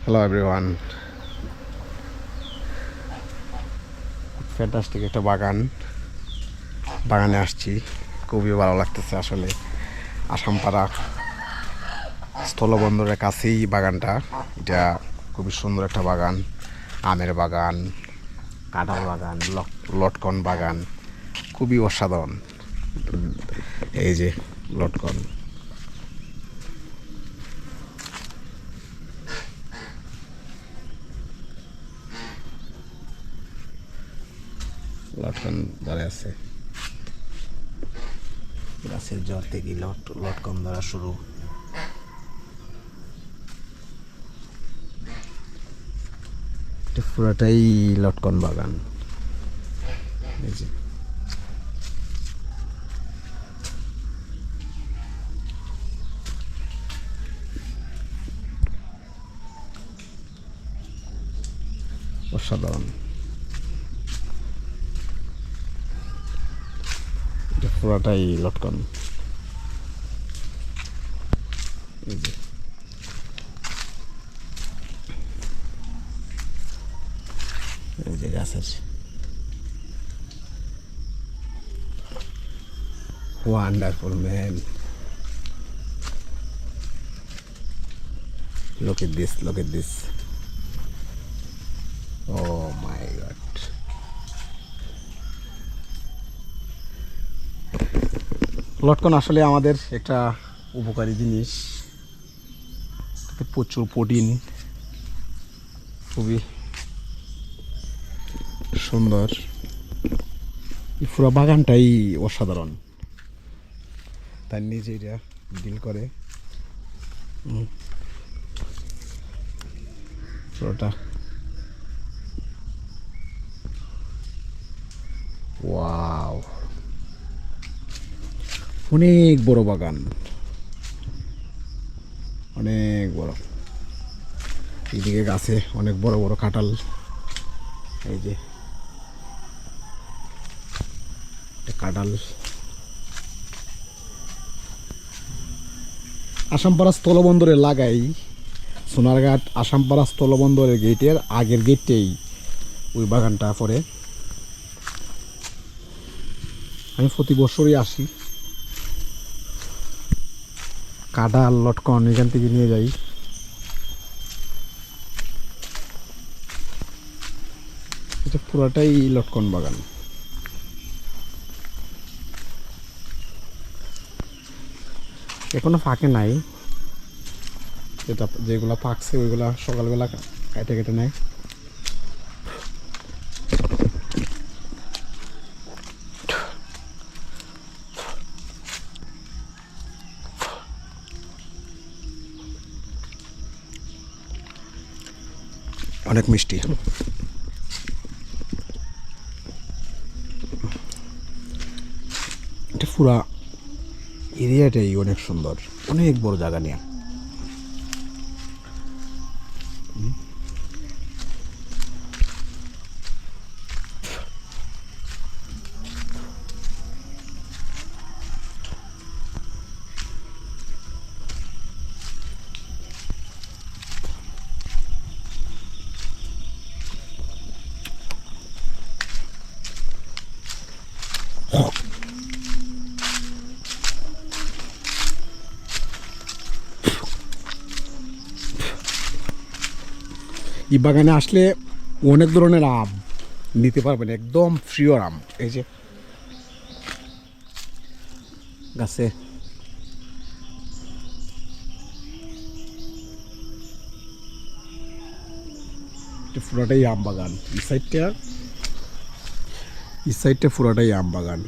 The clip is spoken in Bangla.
হ্যালো এভরিওয়ান ফ্যান্টাস্টিক একটা বাগান। বাগানে আসছি। খুবই ভালো লাগতেছে আসলে। আসামপাড়া স্থলবন্দরের কাছেই বাগানটা। এটা খুবই সুন্দর একটা বাগান। আমের বাগান, কাঁঠাল বাগান লট- লটকন বাগান। খুবই অসাধারণ। এই যে লটকন। লটকন ধরে আছে। গাছের জ্বর থেকে লট লটকন ধরা শুরু। পুরোটাই লটকন বাগান। অসাধারণ। পুরোটাই লটকন। এই যে। আছে। Wonderful man Look at this, look at this. Oh লটকন আসলে আমাদের একটা উপকারী জিনিস। প্রচুর প্রোটিন। খুবই সুন্দর। এই পুরো বাগানটাই অসাধারণ। তার নিজে এটা ডিল করে। পুরোটা। ওয়াও। অনেক বড় বাগান। অনেক বড়। এইদিকে গাছে অনেক বড় বড় কাঁঠাল। এই যে কাঁঠাল। আসামপাড়া স্থলবন্দরে লাগাই। সোনারঘাট আসামপাড়া স্থলবন্দরের গেটের আগের গেটেই ওই বাগানটা পরে। আমি প্রতি বছরই আসি। কাঁঠাল লটকন এখান থেকে নিয়ে যাই। এটা পুরোটাই লটকন বাগান। এখনও ফাঁকে নাই। যেটা যেগুলা পাকছে, ওইগুলা সকালবেলা কেটে কেটে নেয়। অনেক মিষ্টি। এটা পুরা এরিয়াটাই অনেক সুন্দর অনেক বড় জায়গা নিয়ে। এই বাগানে আসলে অনেক ধরনের আম নিতে পারবেন, একদম ফ্রিওর আম। এই যে গাছে পুরোটাই আম বাগান, এই সাইডটা এই সাইডটা পুরোটাই আম বাগান